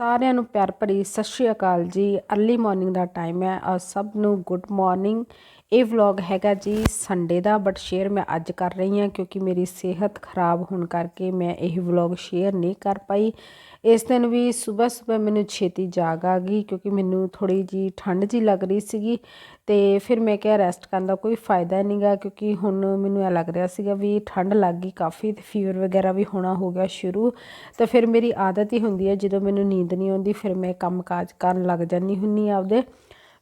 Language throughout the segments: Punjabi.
ਸਾਰਿਆਂ ਨੂੰ ਪਿਆਰ ਭਰੀ ਸਤਿ ਸ਼੍ਰੀ ਅਕਾਲ ਜੀ। अर्ਲੀ ਮਾਰਨਿੰਗ ਦਾ ਟਾਈਮ ਹੈ। ਔਰ ਸਭ ਨੂੰ ਗੁੱਡ ਮਾਰਨਿੰਗ ਇਹ ਵਲੌਗ ਹੈਗਾ ਜੀ ਸੰਡੇ ਦਾ ਬਟ ਸ਼ੇਅਰ ਮੈਂ ਅੱਜ ਕਰ ਰਹੀ ਹਾਂ ਕਿਉਂਕਿ ਮੇਰੀ ਸਿਹਤ ਖਰਾਬ ਹੋਣ ਕਰਕੇ ਮੈਂ ਇਹ ਵਲੌਗ ਸ਼ੇਅਰ ਨਹੀਂ ਕਰ ਪਾਈ। ਇਸ ਦਿਨ ਵੀ ਸਵੇਰ ਸਵੇਰ ਮੈਨੂੰ ਛੇਤੀ ਜਾਗ ਆ ਗਈ ਕਿਉਂਕਿ ਮੈਨੂੰ ਥੋੜੀ ਜੀ ਠੰਡ ਜੀ ਲੱਗ ਰਹੀ ਸੀਗੀ ਤੇ ਫਿਰ ਮੈਂ ਕਿਹਾ ਰੈਸਟ ਕਰਨ ਦਾ ਕੋਈ ਫਾਇਦਾ ਨਹੀਂਗਾ ਕਿਉਂਕਿ ਹੁਣ ਮੈਨੂੰ ਇਹ ਲੱਗ ਰਿਹਾ ਸੀਗਾ ਵੀ ਠੰਡ ਲੱਗ ਗਈ ਕਾਫੀ ਤੇ ਫੀਵਰ ਵਗੈਰਾ ਵੀ ਹੋਣਾ ਹੋ ਗਿਆ ਸ਼ੁਰੂ। ਤਾਂ ਫਿਰ ਮੇਰੀ ਆਦਤ ਹੀ ਹੁੰਦੀ ਹੈ ਜਦੋਂ ਮੈਨੂੰ ਨੀਂਦ ਨਹੀਂ ਆਉਂਦੀ ਫਿਰ ਮੈਂ ਕੰਮ ਕਾਜ ਕਰਨ ਲੱਗ ਜਾਂਦੀ ਹੁੰਨੀ ਆਪਦੇ।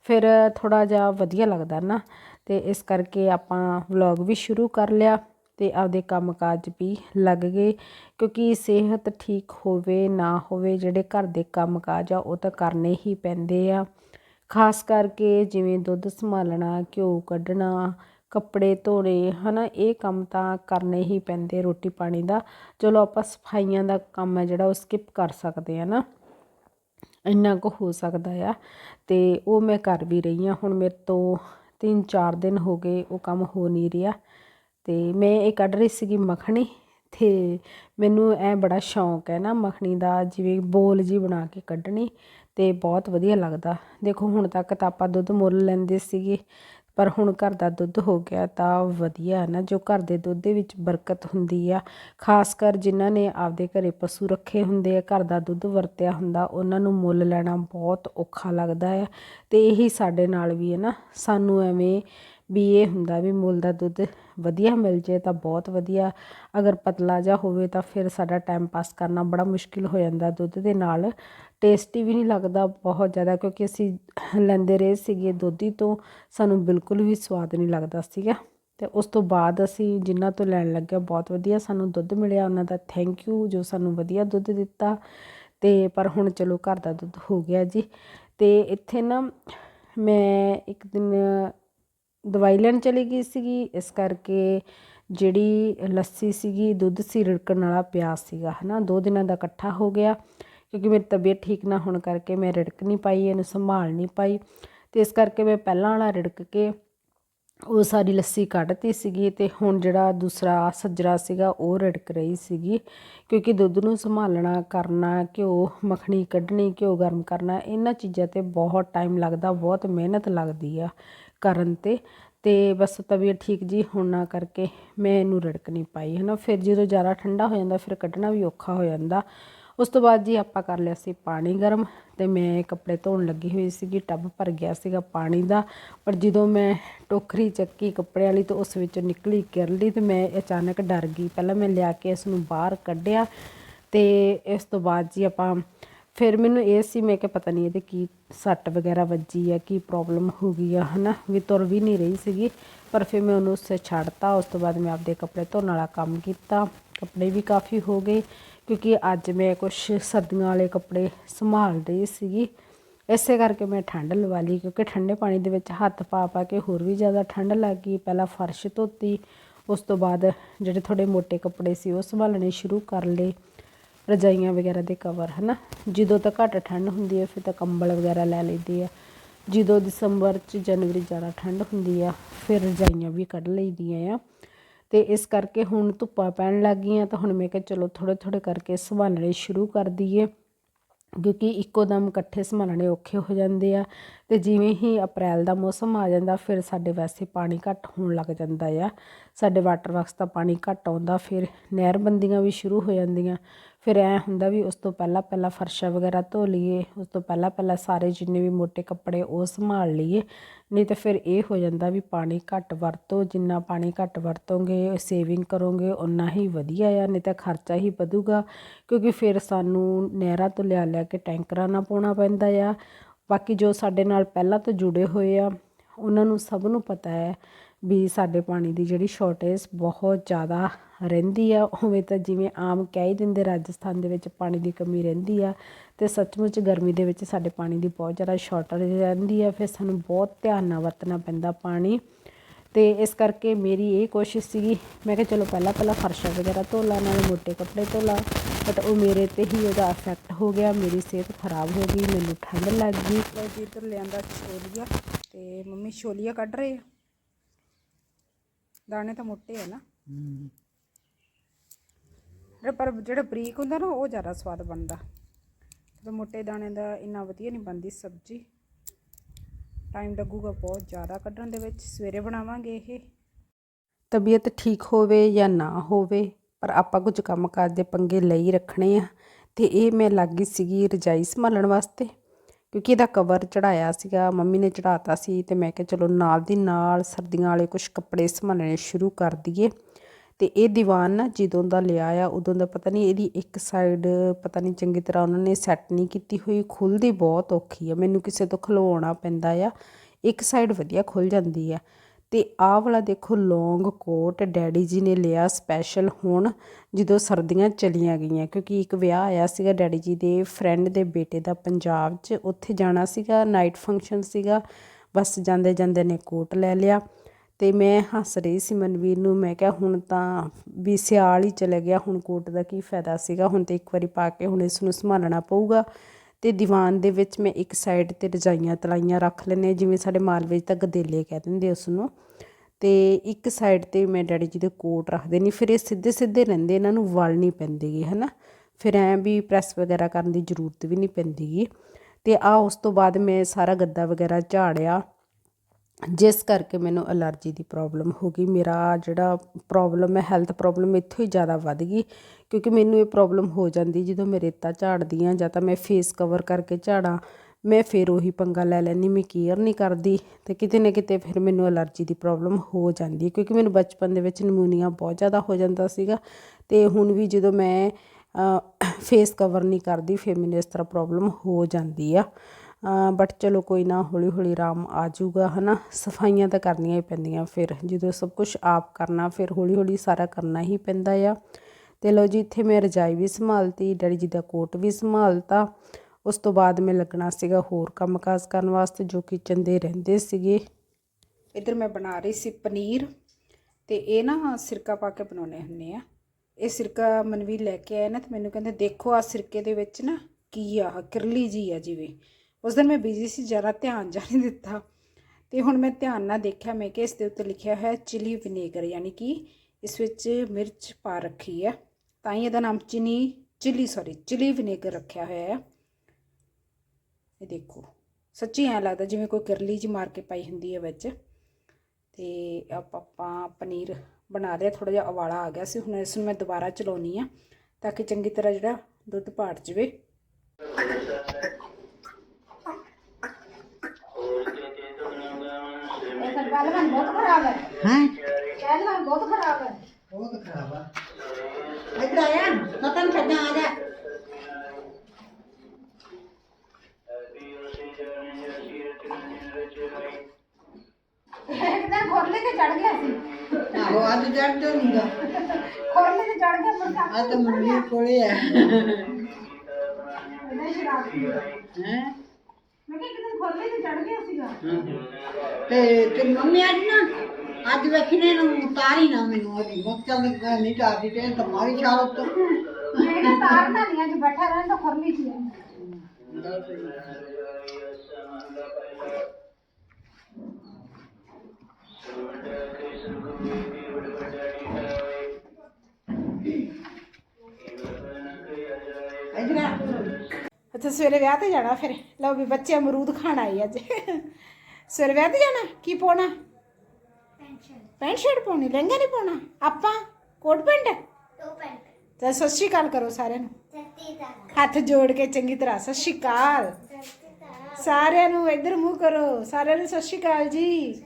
ਫਿਰ ਥੋੜਾ ਜਿਹਾ ਵਧੀਆ ਲੱਗਦਾ ਨਾ ਤੇ ਇਸ ਕਰਕੇ ਆਪਾਂ ਵਲੌਗ ਵੀ ਸ਼ੁਰੂ ਕਰ ਲਿਆ। ਅਤੇ ਆਪਦੇ ਕੰਮ ਕਾਜ ਵੀ ਲੱਗ ਗਏ, ਕਿਉਂਕਿ ਸਿਹਤ ਠੀਕ ਹੋਵੇ ਨਾ ਹੋਵੇ ਜਿਹੜੇ ਘਰ ਦੇ ਕੰਮ ਕਾਜ ਆ, ਉਹ ਤਾਂ ਕਰਨੇ ਹੀ ਪੈਂਦੇ ਆ। ਖਾਸ ਕਰਕੇ ਜਿਵੇਂ ਦੁੱਧ ਸੰਭਾਲਣਾ, ਘਿਓ ਕੱਢਣਾ, ਕੱਪੜੇ ਧੋਣੇ ਹੈ ਨਾ ਇਹ ਕੰਮ ਤਾਂ ਕਰਨੇ ਹੀ ਪੈਂਦੇ ਰੋਟੀ ਪਾਣੀ ਦਾ। ਚਲੋ ਆਪਾਂ ਸਫਾਈਆਂ ਦਾ ਕੰਮ ਹੈ ਜਿਹੜਾ, ਉਹ ਸਕਿਪ ਕਰ ਸਕਦੇ ਆ ਨਾ। ਇੰਨਾ ਕੁ ਹੋ ਸਕਦਾ ਆ ਤੇ ਉਹ ਮੈਂ ਕਰ ਵੀ ਰਹੀ ਹਾਂ। ਹੁਣ ਮੇਰੇ ਤੋਂ 3-4 ਦਿਨ ਹੋ ਗਏ, ਉਹ ਕੰਮ ਹੋ ਨਹੀਂ ਰਿਹਾ। ਅਤੇ ਮੈਂ ਇਹ ਕੱਢ ਰਹੀ ਸੀਗੀ ਮੱਖਣੀ ਅਤੇ ਮੈਨੂੰ ਐ ਬੜਾ ਸ਼ੌਂਕ ਹੈ ਨਾ ਮੱਖਣੀ ਦਾ, ਜਿਵੇਂ ਬੋਲ ਜੀ ਬਣਾ ਕੇ ਕੱਢਣੀ ਅਤੇ ਬਹੁਤ ਵਧੀਆ ਲੱਗਦਾ। ਦੇਖੋ, ਹੁਣ ਤੱਕ ਤਾਂ ਆਪਾਂ ਦੁੱਧ ਮੁੱਲ ਲੈਂਦੇ ਸੀਗੇ, ਪਰ ਹੁਣ ਘਰ ਦਾ ਦੁੱਧ ਹੋ ਗਿਆ ਤਾਂ ਵਧੀਆ ਨਾ, ਜੋ ਘਰ ਦੇ ਦੁੱਧ ਦੇ ਵਿੱਚ ਬਰਕਤ ਹੁੰਦੀ ਆ। ਖਾਸ ਕਰ ਜਿਨ੍ਹਾਂ ਨੇ ਆਪਦੇ ਘਰੇ ਪਸ਼ੂ ਰੱਖੇ ਹੁੰਦੇ ਆ, ਘਰ ਦਾ ਦੁੱਧ ਵਰਤਿਆ ਹੁੰਦਾ, ਉਹਨਾਂ ਨੂੰ ਮੁੱਲ ਲੈਣਾ ਬਹੁਤ ਔਖਾ ਲੱਗਦਾ ਆ। ਤੇ ਇਹੀ ਸਾਡੇ ਨਾਲ ਵੀ ਹੈ ਨਾ, ਸਾਨੂੰ ਐਵੇਂ ਵੀ ਇਹ ਹੁੰਦਾ ਵੀ ਮੁੱਲ ਦਾ ਦੁੱਧ ਵਧੀਆ ਮਿਲ ਜੇ ਤਾਂ ਬਹੁਤ ਵਧੀਆ। ਅਗਰ ਪਤਲਾ ਜਿਹਾ ਹੋਵੇ ਤਾਂ ਫਿਰ ਸਾਡਾ ਟਾਈਮ ਪਾਸ ਕਰਨਾ ਬੜਾ ਮੁਸ਼ਕਿਲ ਹੋ ਜਾਂਦਾ ਦੁੱਧ ਦੇ ਨਾਲ। ਟੇਸਟੀ ਵੀ ਨਹੀਂ ਲੱਗਦਾ ਬਹੁਤ ਜ਼ਿਆਦਾ ਕਿਉਂਕਿ ਅਸੀਂ ਲੈਂਦੇ ਰਹੇ ਸੀਗੇ ਦੁੱਧੀ ਤੋਂ, ਸਾਨੂੰ ਬਿਲਕੁਲ ਵੀ ਸਵਾਦ ਨਹੀਂ ਲੱਗਦਾ ਸੀਗਾ। ਤੇ ਉਸ ਤੋਂ ਬਾਅਦ ਅਸੀਂ ਜਿਨ੍ਹਾਂ ਤੋਂ ਲੈਣ ਲੱਗਿਆ ਬਹੁਤ ਵਧੀਆ ਸਾਨੂੰ ਦੁੱਧ ਮਿਲਿਆ, ਉਹਨਾਂ ਦਾ ਥੈਂਕ ਯੂ ਜੋ ਸਾਨੂੰ ਵਧੀਆ ਦੁੱਧ ਦਿੱਤਾ। ਤੇ ਪਰ ਹੁਣ ਚਲੋ ਘਰ ਦਾ ਦੁੱਧ ਹੋ ਗਿਆ ਜੀ। ਤੇ ਇੱਥੇ ਨਾ ਮੈਂ ਇੱਕ ਦਿਨ ਦਵਾਈ ਲੈਣ ਚਲੀ ਗਈ ਸੀਗੀ, ਇਸ ਕਰਕੇ ਜਿਹੜੀ ਲੱਸੀ ਸੀਗੀ, ਦੁੱਧ ਸੀ, ਰਿੜਕਣ ਵਾਲਾ ਪਿਆ ਸੀਗਾ ਹੈ ਨਾ ਦੋ ਦਿਨਾਂ ਦਾ ਇਕੱਠਾ ਹੋ ਗਿਆ, ਕਿਉਂਕਿ ਮੇਰੀ ਤਬੀਅਤ ਠੀਕ ਨਾ ਹੋਣ ਕਰਕੇ ਮੈਂ ਰਿੜਕ ਨਹੀਂ ਪਾਈ, ਇਹਨੂੰ ਸੰਭਾਲ ਨਹੀਂ ਪਾਈ, ਤੇ ਇਸ ਕਰਕੇ ਮੈਂ ਪਹਿਲਾਂ ਵਾਲਾ ਰਿੜਕ ਕੇ ਉਹ ਸਾਰੀ ਲੱਸੀ ਕੱਢਤੀ ਸੀਗੀ, ਤੇ ਹੁਣ ਜਿਹੜਾ ਦੂਸਰਾ ਸੱਜਰਾ ਸੀਗਾ, ਉਹ ਰਿੜਕ ਰਹੀ ਸੀਗੀ, ਕਿਉਂਕਿ ਦੁੱਧ ਨੂੰ ਸੰਭਾਲਣਾ ਕਰਨਾ, ਘਿਓ ਮੱਖਣੀ ਕੱਢਣੀ, ਘਿਓ ਗਰਮ ਕਰਨਾ, ਇਹਨਾਂ ਚੀਜ਼ਾਂ ਤੇ ਬਹੁਤ ਟਾਈਮ ਲੱਗਦਾ, ਬਹੁਤ ਮਿਹਨਤ ਲੱਗਦੀ ਆ ਕਰਨ ਤੇ ਅਤੇ ਬਸ ਤਬੀਅਤ ਠੀਕ ਜੀ, ਹੋਣਾ ਕਰਕੇ ਮੈਂ ਇਹਨੂੰ ਰਿੜਕ ਨਹੀਂ ਪਾਈ ਹੈ ਨਾ ਫਿਰ ਜਦੋਂ ਜ਼ਿਆਦਾ ਠੰਡਾ ਹੋ ਜਾਂਦਾ, ਫਿਰ ਕੱਢਣਾ ਵੀ ਔਖਾ ਹੋ ਜਾਂਦਾ। ਉਸ ਤੋਂ ਬਾਅਦ ਜੀ ਆਪਾਂ ਕਰ ਲਿਆ ਸੀ ਪਾਣੀ ਗਰਮ ਅਤੇ ਮੈਂ ਕੱਪੜੇ ਧੋਣ ਲੱਗੀ ਹੋਈ ਸੀਗੀ, ਟੱਬ ਭਰ ਗਿਆ ਸੀਗਾ ਪਾਣੀ ਦਾ। ਪਰ ਜਦੋਂ ਮੈਂ ਟੋਕਰੀ ਚੱਕੀ ਕੱਪੜੇ ਵਾਲੀ ਤਾਂ ਉਸ ਵਿੱਚੋਂ ਨਿਕਲੀ ਕਿਰਲੀ ਅਤੇ ਮੈਂ ਅਚਾਨਕ ਡਰ ਗਈ। ਪਹਿਲਾਂ ਮੈਂ ਲਿਆ ਕੇ ਇਸ ਨੂੰ ਬਾਹਰ ਕੱਢਿਆ ਅਤੇ ਇਸ ਤੋਂ ਬਾਅਦ ਜੀ ਆਪਾਂ ਫਿਰ ਮੈਨੂੰ ਇਹ ਸੀ, ਮੈਂ ਕਿ ਪਤਾ ਨਹੀਂ ਇਹਦੇ ਕੀ ਸੱਟ ਵਗੈਰਾ ਵੱਜੀ ਆ, ਕੀ ਪ੍ਰੋਬਲਮ ਹੋ ਗਈ ਆ, ਹਨਾ? ਵੀ ਤੁਰ ਵੀ ਨਹੀਂ ਰਹੀ ਸੀਗੀ। ਪਰ ਫਿਰ ਮੈਂ ਉਹਨੂੰ ਉਸੇ ਛੱਡਤਾ, ਉਸ ਤੋਂ ਬਾਅਦ ਮੈਂ ਆਪਦੇ ਕੱਪੜੇ ਧੋਣ ਵਾਲਾ ਕੰਮ ਕੀਤਾ। ਕੱਪੜੇ ਵੀ ਕਾਫੀ ਹੋ ਗਏ, ਕਿਉਂਕਿ ਅੱਜ ਮੈਂ ਕੁਝ ਸਰਦੀਆਂ ਵਾਲੇ ਕੱਪੜੇ ਸੰਭਾਲ ਰਹੀ ਸੀਗੀ। ਇਸੇ ਕਰਕੇ ਮੈਂ ਠੰਡ ਲਵਾ ਲਈ, ਕਿਉਂਕਿ ਠੰਡੇ ਪਾਣੀ ਦੇ ਵਿੱਚ ਹੱਥ ਪਾ ਪਾ ਕੇ ਹੋਰ ਵੀ ਜ਼ਿਆਦਾ ਠੰਡ ਲੱਗ ਗਈ। ਪਹਿਲਾਂ ਫਰਸ਼ ਧੋਤੀ, ਉਸ ਤੋਂ ਬਾਅਦ ਜਿਹੜੇ ਥੋੜੇ ਮੋٹے ਕੱਪੜੇ ਸੀ, ਉਹ ਸੰਭਾਲਣੇ ਸ਼ੁਰੂ ਕਰ ਲਏ। ਰਜਾਈਆਂ ਵਗੈਰਾ ਦੇ ਕਵਰ ਹਨਾ? ਜਦੋਂ ਤਾਂ ਘੱਟ ਠੰਡ ਹੁੰਦੀ ਹੈ, ਫਿਰ ਤਾਂ ਕੰਬਲ ਵਗੈਰਾ ਲੈ ਲਈਦੇ ਆ ਜਦੋਂ ਦਸੰਬਰ ਚ ਜਨਵਰੀ ਜ਼ਿਆਦਾ ਠੰਡ ਹੁੰਦੀ ਆ, ਫਿਰ ਰਜਾਈਆਂ ਵੀ ਕੱਢ ਲਈਦੀਆਂ ਆ। ਤੇ ਇਸ ਕਰਕੇ ਹੁਣ ਧੁੱਪਾਂ ਪੈਣ ਲੱਗ ਗਈਆਂ, ਤਾਂ ਹੁਣ ਮੈਂ ਕਿਹਾ ਚਲੋ ਥੋੜੇ ਥੋੜੇ ਕਰਕੇ ਸੰਭਾਲਣੇ ਸ਼ੁਰੂ ਕਰ ਦਈਏ। ਕਿਉਂਕਿ ਇੱਕੋ ਦਮ ਇਕੱਠੇ ਸੰਭਾਲਣੇ ਔਖੇ ਹੋ ਜਾਂਦੇ ਆ, ਤੇ ਜਿਵੇਂ ਹੀ ਅਪ੍ਰੈਲ ਦਾ ਮੌਸਮ ਆ ਜਾਂਦਾ, ਫਿਰ ਸਾਡੇ ਵੈਸੇ ਪਾਣੀ ਘੱਟ ਹੋਣ ਲੱਗ ਜਾਂਦਾ ਆ। ਸਾਡੇ ਵਾਟਰ ਵਰਕਸ ਦਾ ਪਾਣੀ ਘੱਟ ਆਉਂਦਾ, ਫਿਰ ਨਹਿਰ ਬੰਦੀਆਂ ਵੀ ਸ਼ੁਰੂ ਹੋ ਜਾਂਦੀਆਂ। ਫਿਰ ਐ ਹੁੰਦਾ ਵੀ ਉਸ ਤੋਂ ਪਹਿਲਾਂ ਪਹਿਲਾਂ ਫਰਸ਼ਾਂ ਵਗੈਰਾ ਧੋ ਲਈਏ, ਉਸ ਤੋਂ ਪਹਿਲਾਂ ਪਹਿਲਾਂ ਸਾਰੇ ਜਿੰਨੇ ਵੀ ਮੋٹے ਕੱਪੜੇ ਉਹ ਸੰਭਾਲ ਲਈਏ, ਨਹੀਂ ਤਾਂ ਫਿਰ ਇਹ ਹੋ ਜਾਂਦਾ ਵੀ ਪਾਣੀ ਘੱਟ ਵਰਤੋ, ਜਿੰਨਾ ਪਾਣੀ ਘੱਟ ਵਰਤੋਗੇ ਸੇਵਿੰਗ ਕਰੋਗੇ ਉਨਾ ਹੀ ਵਧੀਆ ਆ, ਨਹੀਂ ਤਾਂ ਖਰਚਾ ਹੀ ਵਧੂਗਾ, ਕਿਉਂਕਿ ਫਿਰ ਸਾਨੂੰ ਨਹਿਰਾਂ ਤੋਂ ਲਿਆ ਲਿਆ ਕੇ ਟੈਂਕਰਾਂ ਨਾਲ ਪਾਉਣਾ ਪੈਂਦਾ ਆ। ਬਾਕੀ ਜੋ ਸਾਡੇ ਨਾਲ ਪਹਿਲਾਂ ਤੋਂ ਜੁੜੇ ਹੋਏ ਆ, ਉਹਨਾਂ ਨੂੰ ਸਭ ਨੂੰ ਪਤਾ ਹੈ ਵੀ ਸਾਡੇ ਪਾਣੀ ਦੀ ਜਿਹੜੀ ਸ਼ਾਰਟੇਜ ਬਹੁਤ ਜ਼ਿਆਦਾ ਰਹਿੰਦੀ ਆ, ਉਵੇਂ ਤਾਂ ਜਿਵੇਂ ਆਮ ਕਹਿ ਹੀ ਦਿੰਦੇ ਰਾਜਸਥਾਨ ਦੇ ਵਿੱਚ ਪਾਣੀ ਦੀ ਕਮੀ ਰਹਿੰਦੀ ਆ, ਤੇ ਸੱਚਮੁੱਚ ਗਰਮੀ ਦੇ ਵਿੱਚ ਸਾਡੇ ਪਾਣੀ ਦੀ ਬਹੁਤ ਜ਼ਿਆਦਾ ਸ਼ਾਰਟੇਜ ਰਹਿੰਦੀ ਆ, ਫਿਰ ਸਾਨੂੰ ਬਹੁਤ ਧਿਆਨ ਨਾਲ ਵਰਤਣਾ ਪੈਂਦਾ ਪਾਣੀ। ਤੇ ਇਸ ਕਰਕੇ ਮੇਰੀ ਇਹ ਕੋਸ਼ਿਸ਼ ਸੀਗੀ, ਮੈਂ ਕਿਹਾ ਚਲੋ ਪਹਿਲਾਂ ਪਹਿਲਾਂ ਫਰਸ਼ਾਂ ਵਗੈਰਾ ਧੋ ਲਾ, ਨਾਲੇ ਮੋٹے ਕੱਪੜੇ ਧੋ ਲਾ ਬਟ ਉਹ ਮੇਰੇ ਤੇ ਹੀ ਉਹਦਾ ਇਫੈਕਟ ਹੋ ਗਿਆ, ਮੇਰੀ ਸਿਹਤ ਖਰਾਬ ਹੋ ਗਈ, ਮੈਨੂੰ ਠੰਡ ਲੱਗ ਗਈ। ਲਓ ਜੀ, ਇੱਧਰ ਲਿਆਂਦਾ ਛੋਲੀਆ, ਤੇ ਮੰਮੀ ਛੋਲੀਆ ਕੱਢ ਰਹੇ ਆ। ਦਾਣੇ ਤਾਂ ਮੋਟੇ ਆ ਨਾ। ਜਿਹੜਾ ਪਰ ਜਿਹੜਾ ਬਰੀਕ ਹੁੰਦਾ ਨਾ ਉਹ ਜ਼ਿਆਦਾ ਸਵਾਦ ਬਣਦਾ। ਤੇ ਮੋਟੇ ਦਾਣੇ ਦਾ ਇੰਨਾ ਵਧੀਆ ਨਹੀਂ ਬਣਦੀ ਸਬਜ਼ੀ। ਟਾਈਮ ਲੱਗੂਗਾ ਬਹੁਤ ਜ਼ਿਆਦਾ ਕੱਢਣ ਦੇ ਵਿੱਚ। ਸਵੇਰੇ ਬਣਾਵਾਂਗੇ ਇਹ। ਤਬੀਅਤ ਠੀਕ ਹੋਵੇ ਜਾਂ ਨਾ ਹੋਵੇ ਪਰ ਆਪਾਂ ਕੁਝ ਕੰਮਕਾਜ ਦੇ ਪੰਗੇ ਲਈ ਰੱਖਣੇ ਆ। ਤੇ ਇਹ ਮੈਂ ਲੱਗੀ ਸੀਗੀ ਰਜਾਈ ਸੰਭਾਲਣ ਵਾਸਤੇ। ਕਿਉਂਕਿ ਇਹਦਾ ਕਵਰ ਚੜਾਇਆ ਸੀਗਾ, ਮੰਮੀ ਨੇ ਚੜਾਤਾ ਸੀ ਤੇ ਮੈਂ ਕਿਹਾ ਚਲੋ ਨਾਲ ਦੀ ਨਾਲ ਸਰਦੀਆਂ ਵਾਲੇ ਕੁਝ ਕੱਪੜੇ ਸੰਭਾਲਣੇ ਸ਼ੁਰੂ ਕਰ ਦਈਏ। ਤੇ ਇਹ ਦੀਵਾਨ ਨਾ ਜਦੋਂ ਦਾ ਲਿਆ ਆ, ਉਦੋਂ ਦਾ ਪਤਾ ਨਹੀਂ ਇਹਦੀ ਇੱਕ ਸਾਈਡ ਪਤਾ ਨਹੀਂ ਚੰਗੀ ਤਰ੍ਹਾਂ ਉਹਨਾਂ ਨੇ ਸੈੱਟ ਨਹੀਂ ਕੀਤੀ ਹੋਈ, ਖੁੱਲਦੀ ਬਹੁਤ ਔਖੀ ਆ, ਮੈਨੂੰ ਕਿਸੇ ਤੋਂ ਖਲਵਾਉਣਾ ਪੈਂਦਾ ਆ। ਇੱਕ ਸਾਈਡ ਵਧੀਆ ਖੁੱਲ ਜਾਂਦੀ ਆ। ਅਤੇ ਆਹ ਵਾਲਾ ਦੇਖੋ ਲੌਂਗ ਕੋਟ ਡੈਡੀ ਜੀ ਨੇ ਲਿਆ ਸਪੈਸ਼ਲ ਹੁਣ ਜਦੋਂ ਸਰਦੀਆਂ ਚਲੀਆਂ ਗਈਆਂ, ਕਿਉਂਕਿ ਇੱਕ ਵਿਆਹ ਆਇਆ ਸੀਗਾ ਡੈਡੀ ਜੀ ਦੇ ਫਰੈਂਡ ਦੇ ਬੇਟੇ ਦਾ ਪੰਜਾਬ 'ਚ, ਉੱਥੇ ਜਾਣਾ ਸੀਗਾ ਨਾਈਟ ਫੰਕਸ਼ਨ ਸੀਗਾ, ਬਸ ਜਾਂਦੇ ਜਾਂਦੇ ਨੇ ਕੋਟ ਲੈ ਲਿਆ ਤੇ ਮੈਂ ਹੱਸ ਰਹੀ ਸੀ ਮਨਵੀਰ ਨੂੰ, ਮੈਂ ਕਿਹਾ ਹੁਣ ਤਾਂ ਵੀ ਸਿਆਲ ਹੀ ਚਲੇ ਗਿਆ, ਹੁਣ ਕੋਟ ਦਾ ਕੀ ਫਾਇਦਾ ਸੀਗਾ, ਹੁਣ ਤੇ ਇੱਕ ਵਾਰੀ ਪਾ ਕੇ ਹੁਣ ਇਸ ਨੂੰ ਸੰਭਾਲਣਾ ਪਊਗਾ। ਅਤੇ ਦੀਵਾਨ ਦੇ ਵਿੱਚ ਮੈਂ ਇੱਕ ਸਾਈਡ ਤੇ ਰਜਾਈਆਂ ਤਲਾਈਆਂ ਰੱਖ ਲੈਨੇ ਜਿਵੇਂ ਸਾਡੇ ਮਾਲਵੇ 'ਚ ਤਾਂ ਗਦੇਲੇ ਕਹਿ ਦਿੰਦੇ ਉਸ ਨੂੰ ਤੇ ਇੱਕ ਸਾਈਡ ਤੇ ਮੈਂ ਡੈਡੀ ਜੀ ਦੇ ਕੋਟ ਰੱਖਦੇ ਨਹੀਂ ਫਿਰ ਇਹ ਸਿੱਧੇ ਸਿੱਧੇ ਰਹਿੰਦੇ, ਇਹਨਾਂ ਨੂੰ ਵਲ ਨਹੀਂ ਹੈ ਨਾ ਫਿਰ ਐ ਵੀ ਪ੍ਰੈਸ ਵਗੈਰਾ ਕਰਨ ਦੀ ਜ਼ਰੂਰਤ ਵੀ ਨਹੀਂ ਪੈਂਦੀ ਗੀ ਅਤੇ ਆ ਉਸ ਤੋਂ ਬਾਅਦ ਮੈਂ ਸਾਰਾ ਗੱਦਾ ਵਗੈਰਾ ਝਾੜਿਆ ਜਿਸ ਕਰਕੇ ਮੈਨੂੰ ਐਲਰਜੀ ਦੀ ਪ੍ਰੋਬਲਮ ਹੋ ਗਈ। ਮੇਰਾ ਜਿਹੜਾ ਪ੍ਰੋਬਲਮ ਹੈ, ਹੈਲਥ ਪ੍ਰੋਬਲਮ ਇੱਥੋਂ ਹੀ ਜ਼ਿਆਦਾ ਵੱਧ ਗਈ ਕਿਉਂਕਿ ਮੈਨੂੰ ਇਹ ਪ੍ਰੋਬਲਮ ਹੋ ਜਾਂਦੀ ਜਦੋਂ ਮੈਂ ਰੇਤਾ ਝਾੜਦੀ ਹਾਂ ਜਾਂ ਤਾਂ ਮੈਂ ਫੇਸ ਕਵਰ ਕਰਕੇ ਝਾੜਾਂ, ਮੈਂ ਫਿਰ ਉਹੀ ਪੰਗਾ ਲੈ ਲੈਂਦੀ, ਮੈਂ ਕੇਅਰ ਨਹੀਂ ਕਰਦੀ ਤੇ ਕਿਤੇ ਨਾ ਕਿਤੇ ਫਿਰ ਮੈਨੂੰ ਅਲਰਜੀ ਦੀ ਪ੍ਰੋਬਲਮ ਹੋ ਜਾਂਦੀ ਹੈ ਕਿਉਂਕਿ ਮੈਨੂੰ ਬਚਪਨ ਦੇ ਵਿੱਚ ਨਮੂਨੀਆ ਬਹੁਤ ਜ਼ਿਆਦਾ ਹੋ ਜਾਂਦਾ ਸੀਗਾ ਤੇ ਹੁਣ ਵੀ ਜਦੋਂ ਮੈਂ ਫੇਸ ਕਵਰ ਨਹੀਂ ਕਰਦੀ ਫਿਰ ਮੈਨੂੰ ਇਸ ਤਰ੍ਹਾਂ ਪ੍ਰੋਬਲਮ ਹੋ ਜਾਂਦੀ ਆ। ਬਟ ਚਲੋ ਕੋਈ ਨਾ, ਹੌਲੀ ਹੌਲੀ ਆਰਾਮ ਆ ਜਾਊਗਾ, ਹਨਾ? ਸਫਾਈਆਂ ਤਾਂ ਕਰਨੀਆਂ ਹੀ ਪੈਂਦੀਆਂ ਫਿਰ। ਜਦੋਂ ਸਭ ਕੁਝ ਆਪ ਕਰਨਾ, ਫਿਰ ਹੌਲੀ ਹੌਲੀ ਸਾਰਾ ਕਰਨਾ ਹੀ ਪੈਂਦਾ ਆ। ਤੇ ਲਓ ਜੀ, ਇੱਥੇ ਮੈਂ ਰਜਾਈ ਵੀ ਸੰਭਾਲਤੀ, ਡੈਡੀ ਜੀ ਦਾ ਕੋਟ ਵੀ ਸੰਭਾਲਤਾ। ਉਸ ਤੋਂ ਬਾਅਦ ਮੈਂ ਲੱਗਣਾ ਸੀਗਾ ਹੋਰ ਕੰਮਕਾਜ ਕਰਨ ਵਾਸਤੇ, ਜੋ ਕਿਚਨ ਦੇ ਰਹਿੰਦੇ ਸੀਗੇ। ਇੱਧਰ ਮੈਂ ਬਣਾ ਰਹੀ ਸੀ ਪਨੀਰ, ਤੇ ਇਹ ਨਾ ਸਿਰਕਾ ਪਾ ਕੇ ਬਣਾਉਣੇ ਹੁੰਦੇ ਆ। ਇਹ ਸਿਰਕਾ ਮਨਵੀਰ ਲੈ ਕੇ ਆਇਆ ਨਾ, ਤੇ ਮੈਨੂੰ ਕਹਿੰਦੇ, ਦੇਖੋ ਆ ਸਿਰਕੇ ਦੇ ਵਿੱਚ ਨਾ ਕੀ ਆ ਕਿਰਲੀ ਜੀ ਆ ਜਿਵੇਂ। ਉਸ ਦਿਨ ਮੈਂ ਬਿਜ਼ੀ ਸੀ, ਜ਼ਿਆਦਾ ਧਿਆਨ ਜਾ ਨਹੀਂ ਦਿੱਤਾ। ਤੇ ਹੁਣ ਮੈਂ ਧਿਆਨ ਨਾਲ ਦੇਖਿਆ, ਮੈਂ ਕਿ ਇਸ ਦੇ ਉੱਤੇ ਲਿਖਿਆ ਹੋਇਆ ਚਿਲੀ ਵਿਨੇਗਰ, ਯਾਨੀ ਕਿ ਇਸ ਵਿੱਚ ਮਿਰਚ ਪਾ ਰੱਖੀ ਹੈ। ਤਾਂ ਹੀ ਇਹਦਾ ਨਾਮ ਚਿਨੀ, ਚਿਲੀ ਸੌਰੀ ਚਿਲੀ ਵਿਨੇਗਰ ਰੱਖਿਆ ਹੋਇਆ ਹੈ। ਇਹ ਦੇਖੋ, ਸੱਚੀ ਐਂ ਲੱਗਦਾ ਜਿਵੇਂ ਕੋਈ ਕਿਰਲੀ ਜੀ ਮਾਰ ਕੇ ਪਾਈ ਹੁੰਦੀ ਹੈ ਵਿੱਚ। ਤੇ ਆਪਾਂ ਆਪਾਂ ਪਨੀਰ ਬਣਾ ਲਿਆ ਥੋੜਾ ਜਿਹਾ ਉਬਾਲਾ ਆ ਗਿਆ ਸੀ, ਹੁਣ ਇਸ ਨੂੰ ਮੈਂ ਦੁਬਾਰਾ ਚਲਾਉਣੀ ਆ, ਤਾਂ ਕਿ ਚੰਗੀ ਤਰ੍ਹਾਂ ਜਿਹੜਾ ਦੁੱਧ ਪਾੜ ਜਵੇ। ਪਹਿਲਵਾਨ ਬਹੁਤ ਖਰਾਬ ਹੈ ਹੈ ਪਹਿਲਵਾਨ ਬਹੁਤ ਖਰਾਬ ਹੈ ਬਹੁਤ ਖਰਾਬ ਆ ਇੱਧਰ ਆਇਆ ਨਤਨ ਛੱਡਾਂ ਆ ਜਾ ਇੱਕਦਮ ਖੋਰਲੇ ਤੇ ਚੜ ਗਿਆ ਸੀ ਆਹੋ ਅੱਜ ਜੜ ਤੋਂ ਨਹੀਂ ਗਾ ਖੋਰਲੇ ਤੇ ਚੜ ਗਿਆ ਮੁੜ ਕੇ ਆ ਤਾਂ ਮੰਮੀ ਕੋਲੇ ਆ ਨਹੀਂ ਸ਼ਰਾਬ ਪੀ ਹੈ ਮੈਂ ਕਿਹਾ ਤੇ ਚੜ ਗਿਆ ਸੀਗਾ। ਤੇ ਤੇ ਮੰਮੀ ਅੱਜ ਨਾ ਅੱਜ ਵੇਖਣੇ ਨੂੰ ਉਤਾਰੀ ਨਾ ਮੈਨੂੰ ਉਹਦੀ। ਮੁੱਕ ਚੱਲ ਨਹੀਂ ਟਾਰਦੀ ਤੇ ਤਾਂ ਮਾਰੀ ਛਾਲ ਉੱਤੋਂ। ਮੈਂ ਕਿਹਾ ਤਾਰ ਧਾਨੀਆਂ 'ਚ ਬੈਠਾ ਰਹਿਣ ਤਾਂ ਖੁਰਲੀ 'ਚ ਹੀ। ਅੱਛਾ ਸਵੇਰੇ ਵਿਆਹ ਤੇ ਜਾਣਾ ਫਿਰ। ਲਓ ਵੀ ਬੱਚੇ ਅਮਰੂਦ ਖਾਣ ਆਏ ਅੱਜ। ਸਵੇਰੇ ਵਿਆਹ ਤੇ ਜਾਣਾ? ਕੀ ਪਾਉਣਾ? ਪੈਂਟ ਸ਼ਰਟ ਪਾਉਣੀ ਲਹਿੰਗਾ ਨਹੀਂ ਪਾਉਣਾ? ਆਪਾਂ? Coat pant? ਤਾਂ ਸਤਿ ਸ਼੍ਰੀ ਅਕਾਲ ਕਰੋ ਸਾਰਿਆਂ ਨੂੰ। ਹੱਥ ਜੋੜ ਕੇ ਚੰਗੀ ਤਰ੍ਹਾਂ ਸਤਿ ਸ਼੍ਰੀ ਅਕਾਲ। ਸਾਰਿਆਂ ਨੂੰ ਇੱਧਰ ਮੂੰਹ ਕਰੋ। ਸਾਰਿਆਂ ਨੂੰ ਸਤਿ ਸ਼੍ਰੀ ਅਕਾਲ ਜੀ।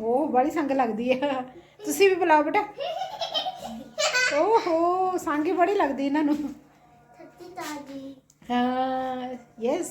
ਉਹ ਬੜੀ ਸੰਗ ਲੱਗਦੀ ਆ। ਤੁਸੀਂ ਵੀ ਬੁਲਾਓ ਬੇਟਾ। ਓਹੋ ਸੰਗ ਬੜੀ ਲੱਗਦੀ ਇਹਨਾਂ ਨੂੰ। ਹਾਂ ਯੈਸ